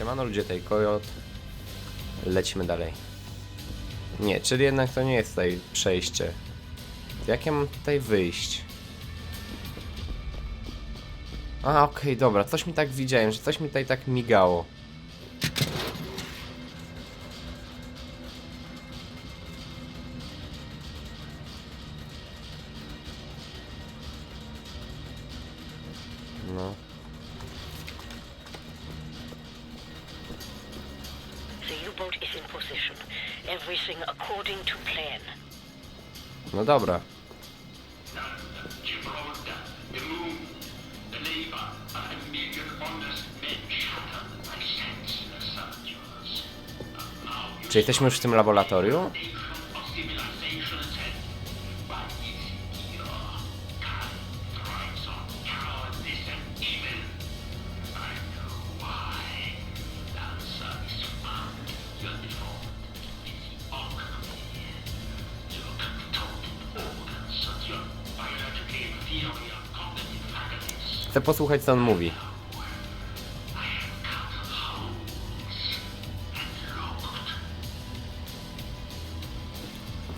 Siemano ludzie, tej kojot. Lecimy dalej. Nie, czyli jednak to nie jest tutaj przejście. Jak ja mam tutaj wyjść? A, okej, dobra, coś mi tak widziałem, że coś mi tutaj tak migało. You Czy jesteśmy już w tym laboratorium? Posłuchać co on mówi.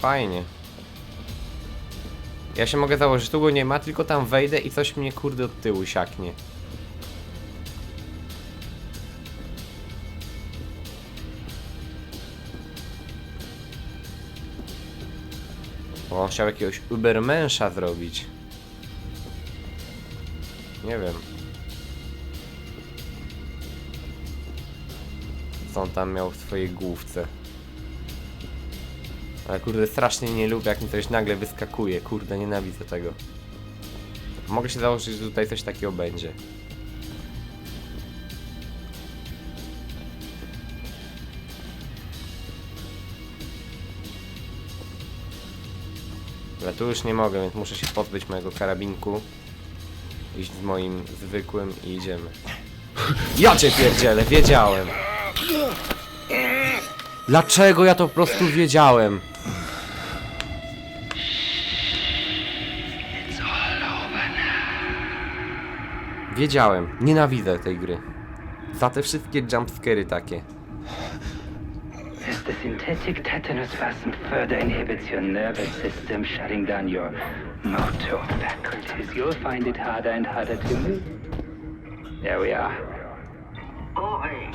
Fajnie. Ja się mogę założyć, tu go nie ma, tylko tam wejdę i coś mnie kurde od tyłu siaknie. O, chciał jakiegoś Ubermensza zrobić. Nie wiem. Co on tam miał w swojej główce. Ale kurde, strasznie nie lubię, jak mi coś nagle wyskakuje. Kurde, nienawidzę tego. Mogę się założyć, że tutaj coś takiego będzie. Ale tu już nie mogę, więc muszę się pozbyć mojego karabinku. Iść z moim zwykłym i idziemy. Ja cię pierdzielę, wiedziałem. Dlaczego ja to po prostu wiedziałem? Wiedziałem. Nienawidzę tej gry. Za te wszystkie jumpscary takie. The synthetic tetanus vaccine further inhibits your nervous system, shutting down your motor faculties, you'll find it harder and harder to move. There we are. Uri,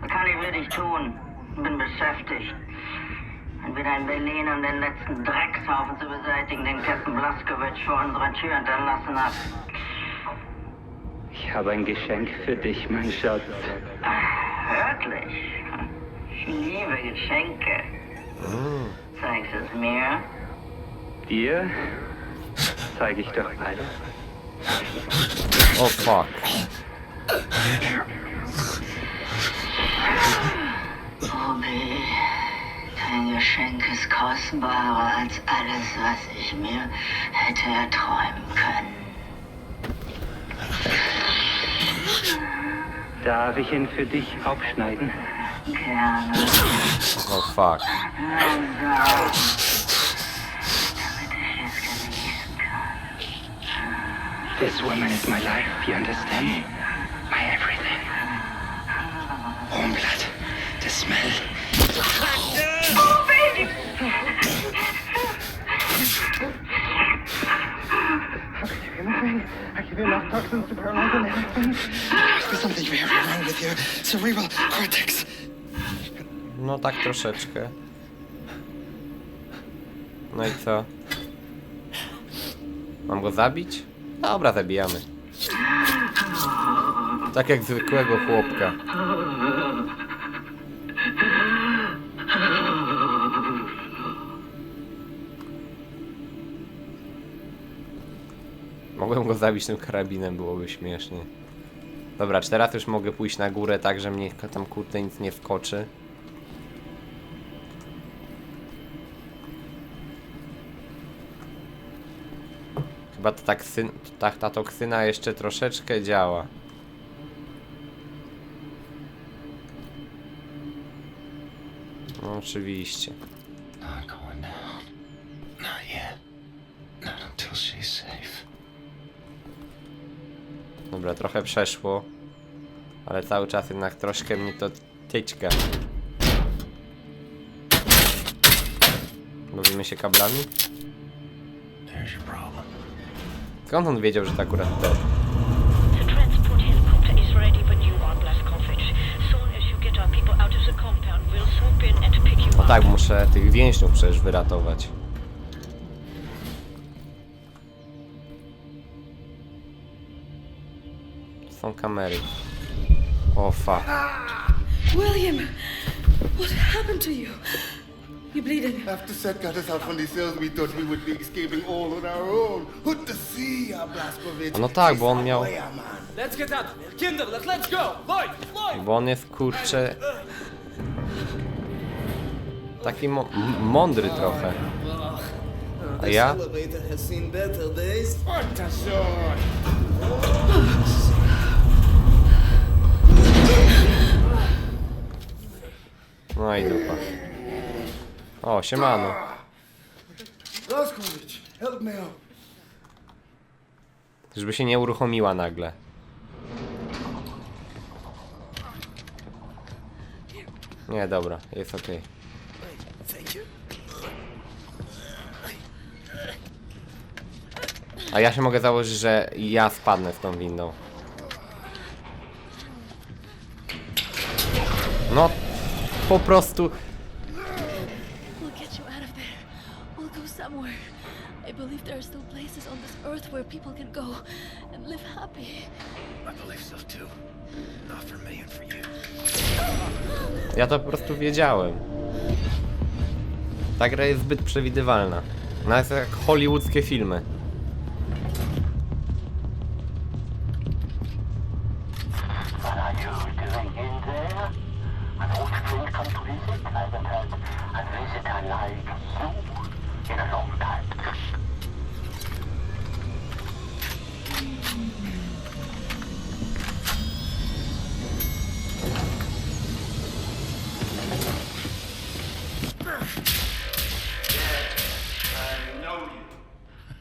was kann ich für dich tun? Bin beschäftigt. Entweder in Berlin, um den letzten Dreckshaufen zu beseitigen, den Captain Blaskowitsch vor unserer Tür hinterlassen hat. Ich habe ein Geschenk für dich, mein Schatz. Wirklich? Ich liebe Geschenke. Zeigst es mir? Dir zeige ich doch alles. O fuck. Obi, dein Geschenk ist kostbarer als alles, was ich mir hätte erträumen können. Darf ich ihn für dich aufschneiden? Oh fuck. This woman is my life, you understand? My everything. Hornblatt, the smell. Oh, baby! I give you enough toxins to paralyze and everything. There's something very wrong with your cerebral cortex. No tak troszeczkę. No i co? Mam go zabić? Dobra, zabijamy. Tak jak zwykłego chłopka. Mogłem go zabić tym karabinem, byłoby śmiesznie. Dobra, czy teraz już mogę pójść na górę tak, że mnie tam kurde nic nie wkoczy? Chyba ta, taksyn, ta, ta toksyna jeszcze troszeczkę działa. No oczywiście. Dobra, trochę przeszło. Ale cały czas jednak troszkę mnie to tyczka. Bawimy się kablami? Skąd on wiedział, że to akurat to? Up. tak, muszę tych więźniów przecież wyratować. Są kamery. O fuck. William, what happened to you? You bleeding? After Seth got us out from the cells, we thought we would be escaping all on our own. Put to sea, Blaskovich. No tak, bo on miał- man. Let's get out let, let's go. Lloyd, Lloyd. Bo on jest kurczę. Taki mo mądry trochę. A ja? No i dupa. O, siemano. Blaskovich, help me out. Żeby się nie uruchomiła nagle. Nie, dobra, jest okej. A ja się mogę założyć, że ja spadnę z tą windą. No, po prostu Ja to po prostu wiedziałem. Ta gra jest zbyt przewidywalna. Ona jest jak hollywoodzkie filmy. In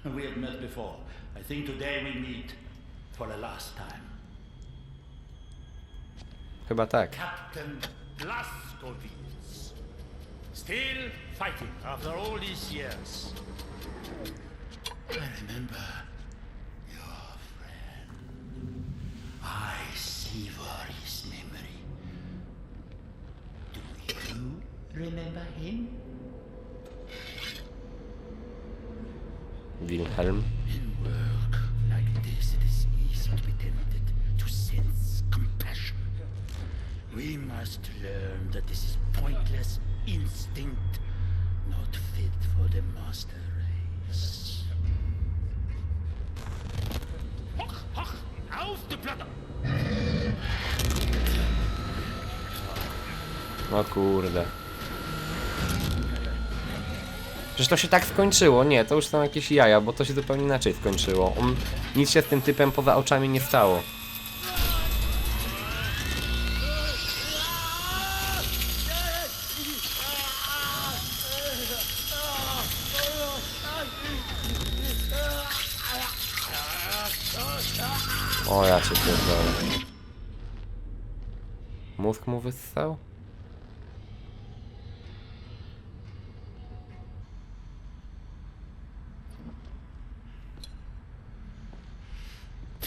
you. We have met before. I think today we meet for the last time. Chyba tak. Captain Blaskowitz. Still fighting after all these years. I remember your friend. I savor his memory. Do you remember him? Sense compassion. We must learn that this is pointless instinct, not fit for the master race. Hoch, hoch, auf die Platte! No kurde. Przecież to się tak skończyło. Nie, to już są jakieś jaja, bo to się zupełnie inaczej skończyło. On, nic się z tym typem poza oczami nie stało. O, ja cię pierdolę. Mózg mu wyssał?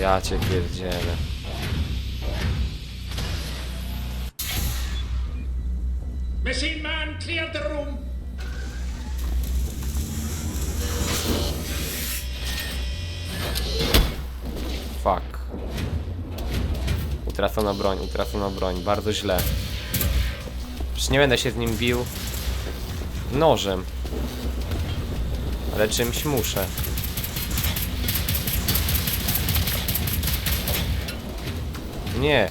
Ja cię pierdzielę. Machine man, clear the room. Fuck. Utracona broń, utracona broń. Bardzo źle. Przecież nie będę się z nim bił nożem. Ale czymś muszę. Nie.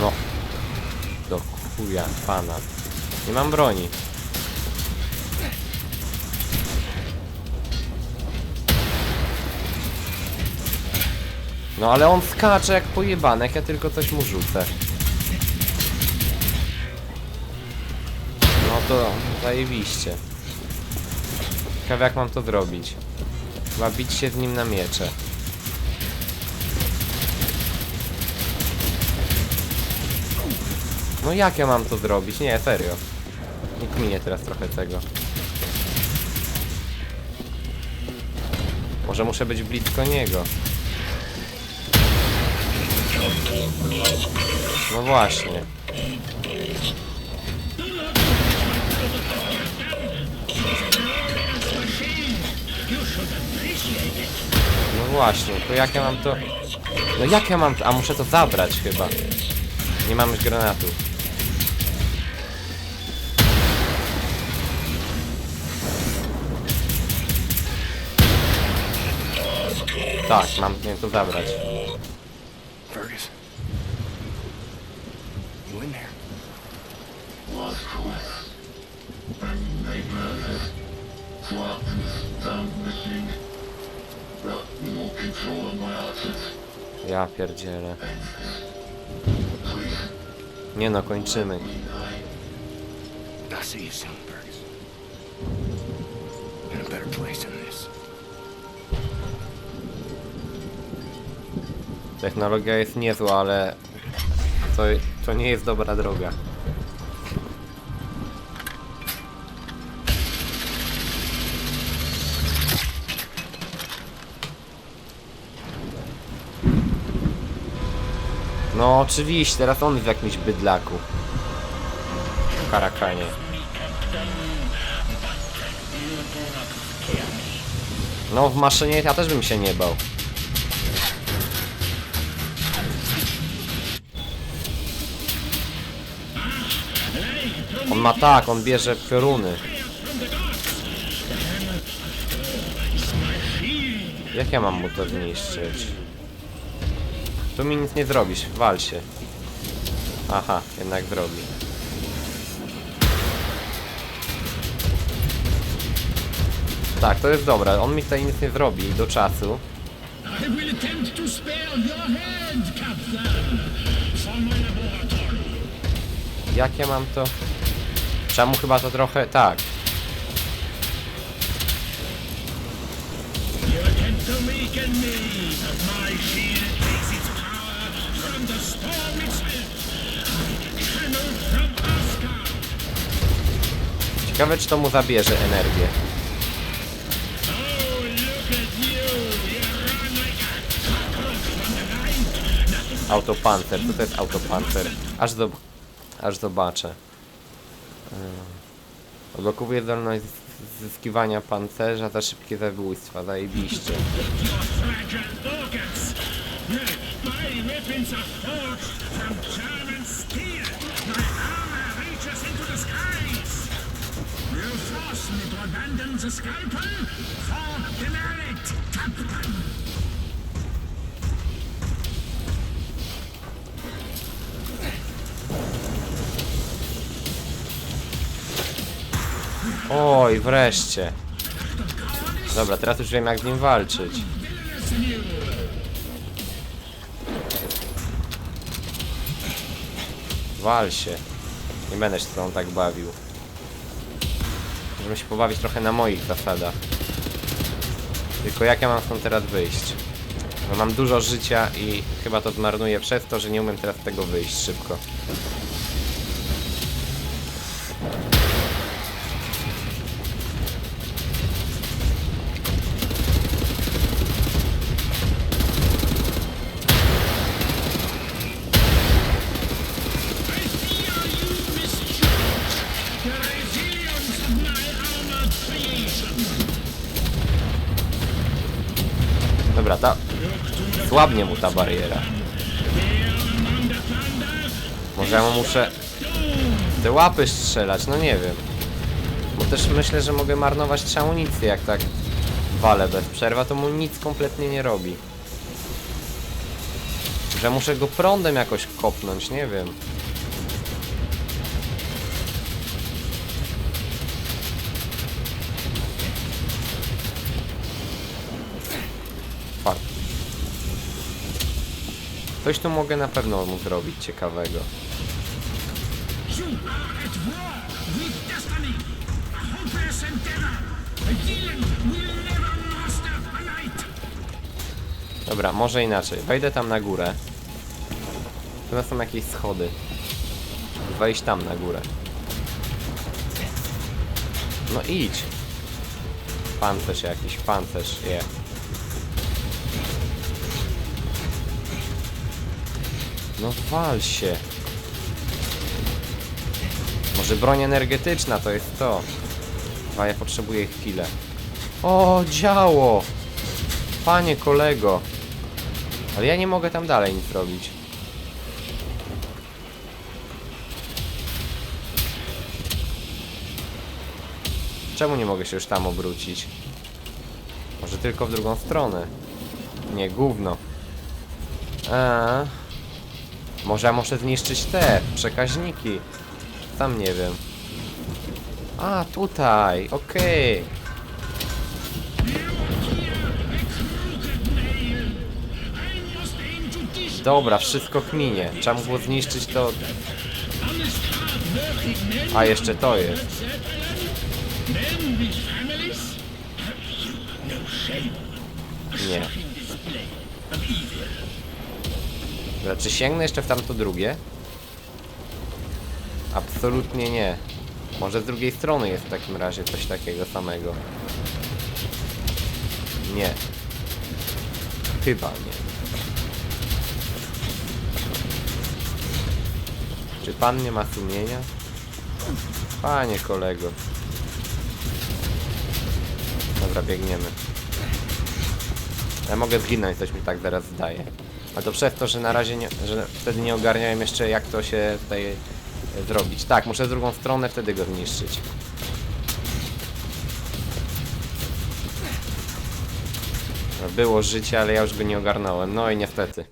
No. Do chuja pana. Nie mam broni. No ale on skacze jak pojebanek, ja tylko coś mu rzucę. No to zajebiście. Ciekawe jak mam to zrobić. Chyba bić się z nim na miecze. No jak ja mam to zrobić? Nie, serio. Nie kminie teraz trochę tego. Może muszę być blisko niego. No właśnie. Właśnie, to jak ja mam to... No jak ja mam to... A muszę to zabrać chyba. Nie mam już granatu. Tak, mam to zabrać. Ja pierdzielę. Nie no, kończymy. I'll see you soon, Fergus. In a better place than this. Technologia jest niezła, ale to, to nie jest dobra droga. No oczywiście, teraz on w jakimś bydlaku. Karakanie. No w maszynie ja też bym się nie bał. On ma tak, on bierze pioruny. Jak ja mam mu to zniszczyć? Tu mi nic nie zrobisz, wal się. Aha, jednak zrobi. Tak, to jest dobre. On mi tutaj nic nie zrobi do czasu. I will attempt to spare your head, Captain. For my laboratory. Jak ja mam to... Czemu chyba to trochę... Tak. You Ciekawe czy to mu zabierze energię. Autopancer, co to jest autopancer? Aż, do, aż zobaczę. Yy. Zdolność zyskiwania pancerza za szybkie zabójstwa, zajebiście. Fragile demerit, Captain. Oj, wreszcie. Dobra, teraz już wiem jak z nim walczyć. Wal się. Nie będę się z tobą tak bawił. Możemy się pobawić trochę na moich zasadach. Tylko jak ja mam stąd teraz wyjść? Bo mam dużo życia i chyba to zmarnuję przez to, że nie umiem teraz z tego wyjść szybko. Dobra, ta... Słabnie mu ta bariera. Może ja mu muszę... Te łapy strzelać, no nie wiem. Bo też myślę, że mogę marnować amunicję, jak tak walę bez przerwa, to mu nic kompletnie nie robi. Że muszę go prądem jakoś kopnąć, nie wiem. Coś tu mogę na pewno mu zrobić ciekawego. Dobra, może inaczej. Wejdę tam na górę. Chyba są jakieś schody. Wejść tam na górę. No idź. Pancerz jakiś, pancerz, je. No wal się. Może broń energetyczna to jest to. A ja potrzebuję chwilę. O, działo! Panie kolego. Ale ja nie mogę tam dalej nic robić. Czemu nie mogę się już tam obrócić? Może tylko w drugą stronę. Nie, gówno. Eee. Może ja muszę zniszczyć te przekaźniki. Sam nie wiem. A, tutaj, okej. Dobra, wszystko kminie. Trzeba było zniszczyć to... A, jeszcze to jest. Nie. Dobra, czy sięgnę jeszcze w tamto drugie? Absolutnie nie. Może z drugiej strony jest w takim razie coś takiego samego. Nie. Chyba nie. Czy pan nie ma sumienia? Panie kolego. Dobra, biegniemy. Ja mogę zginąć, coś mi tak teraz zdaje. A to przez to, że na razie nie, że wtedy nie ogarniałem jeszcze jak to się tutaj e, zrobić. Tak, muszę z drugą stronę wtedy go zniszczyć. Było życie, ale ja już go nie ogarnąłem. No i niestety.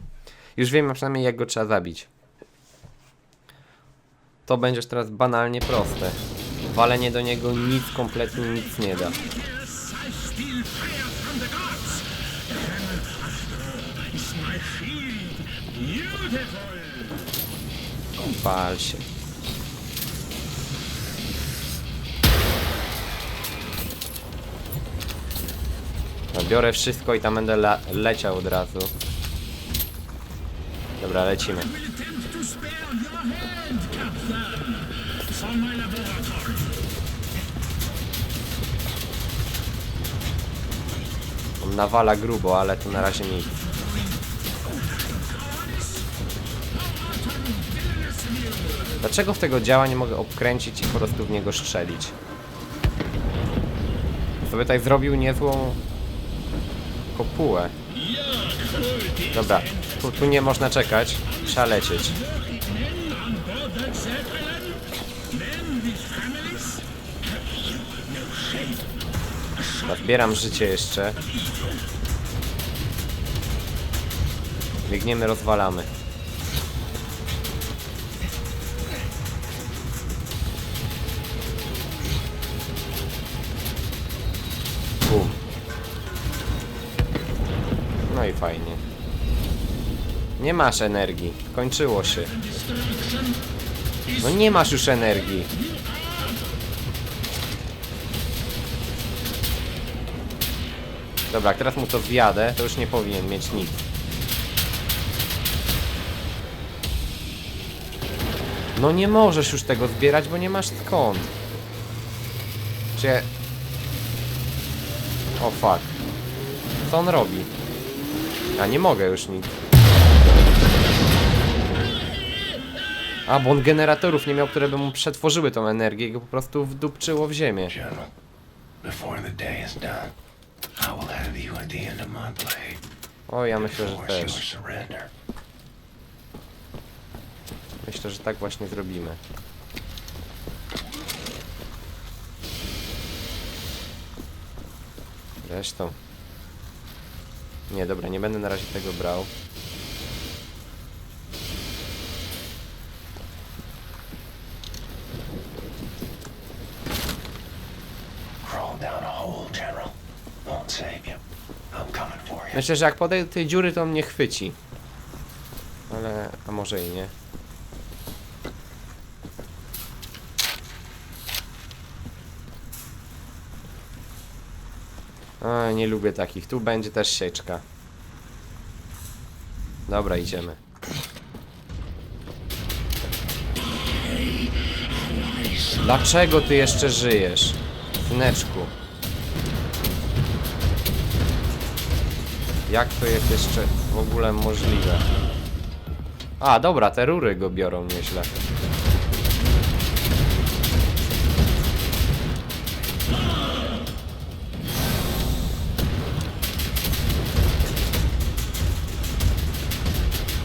Już wiem przynajmniej jak go trzeba zabić. To będzie już teraz banalnie proste. Walenie do niego nic, kompletnie nic nie da. Pal się. No, biorę wszystko i tam będę leciał od razu. Dobra, lecimy. On nawala grubo, ale to na razie nic. Dlaczego w tego działa nie mogę obkręcić i po prostu w niego strzelić? Sobie tutaj zrobił niezłą kopułę. Dobra, tu, tu nie można czekać, trzeba lecieć. Zbieram życie jeszcze. Biegniemy, rozwalamy. No i fajnie. Nie masz energii. Kończyło się. No nie masz już energii. Dobra, teraz mu to zjadę, to już nie powinien mieć nic. No nie możesz już tego zbierać, bo nie masz skąd. Czy... O fuck. Co on robi? Ja nie mogę już nic. A, bo on generatorów nie miał, które by mu przetworzyły tą energię i go po prostu wdupczyło w ziemię. General, before the day is done, I will have you at the end of my blade. O, ja myślę, że też. Myślę, że tak właśnie zrobimy. Zresztą. Nie, dobra, nie będę na razie tego brał. Myślę, że jak podejdę do tej dziury, to on mnie chwyci. Ale, a może i nie. A, nie lubię takich. Tu będzie też sieczka. Dobra, idziemy. Dlaczego ty jeszcze żyjesz? Syneczku. Jak to jest jeszcze w ogóle możliwe? A, dobra, te rury go biorą nieźle.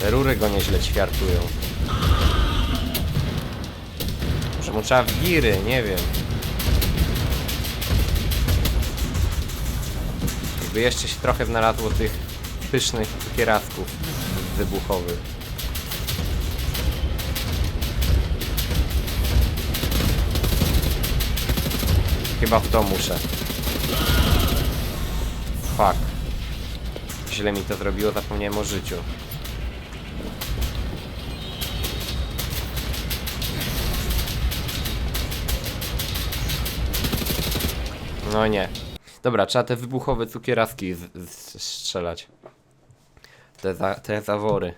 Te rury go nieźle ćwiartują. Może mu trzeba w giry, nie wiem. Jakby jeszcze się trochę znalazło tych pysznych cukierasków wybuchowych. Chyba w to muszę. Fuck. Źle mi to zrobiło, zapomniałem o życiu. No nie. Dobra, trzeba te wybuchowe cukieraski z, z, strzelać. Te, za, te zawory.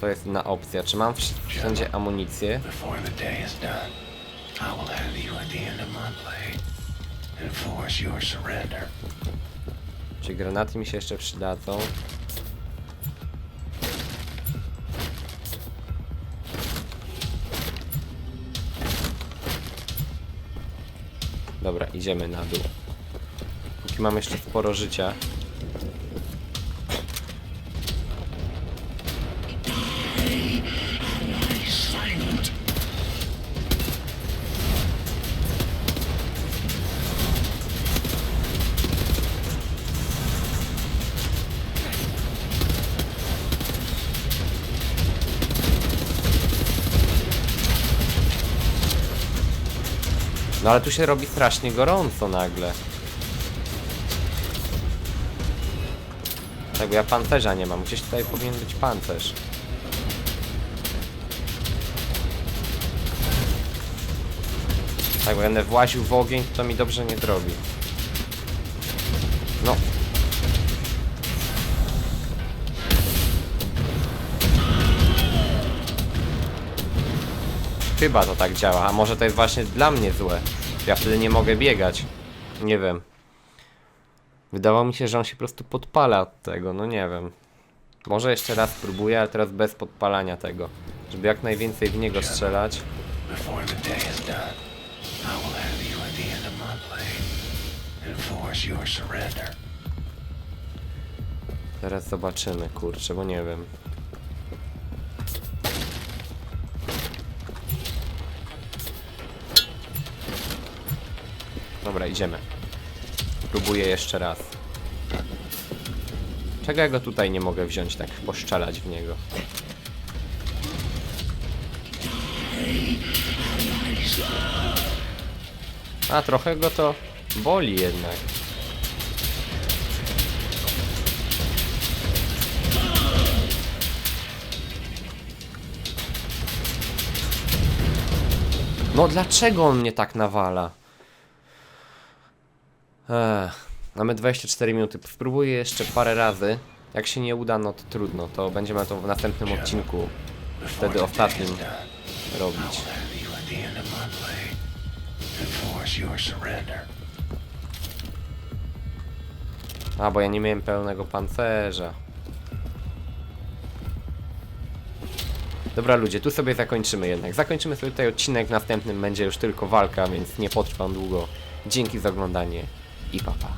To jest inna opcja. Czy mam wsz- wszędzie amunicję? Before the day is done, I will have you at the end of my blade and force your surrender. Czy granaty mi się jeszcze przydadzą? Dobra, idziemy na dół. Póki mam jeszcze sporo życia. No ale tu się robi strasznie gorąco nagle. Tak, bo ja pancerza nie mam. Gdzieś tutaj powinien być pancerz. Tak, bo będę właził w ogień, to mi dobrze nie zrobi. No. Chyba to tak działa, a może to jest właśnie dla mnie złe. Ja wtedy nie mogę biegać. Nie wiem. Wydawało mi się, że on się po prostu podpala od tego, no nie wiem. Może jeszcze raz spróbuję, ale teraz bez podpalania tego. Żeby jak najwięcej w niego strzelać. Teraz zobaczymy, kurczę, bo nie wiem. Dobra, idziemy. Próbuję jeszcze raz. Czego ja go tutaj nie mogę wziąć, tak poszczelać w niego? A, trochę go to boli jednak. No dlaczego on mnie tak nawala? Ech, mamy 24 minuty. Spróbuję jeszcze parę razy. Jak się nie uda, no to trudno. To będziemy to w następnym odcinku, wtedy ostatnim, robić. A, bo ja nie miałem pełnego pancerza. Dobra ludzie, tu sobie zakończymy jednak. Zakończymy sobie tutaj odcinek, następnym będzie już tylko walka, więc nie potrwa on długo. Dzięki za oglądanie 一八八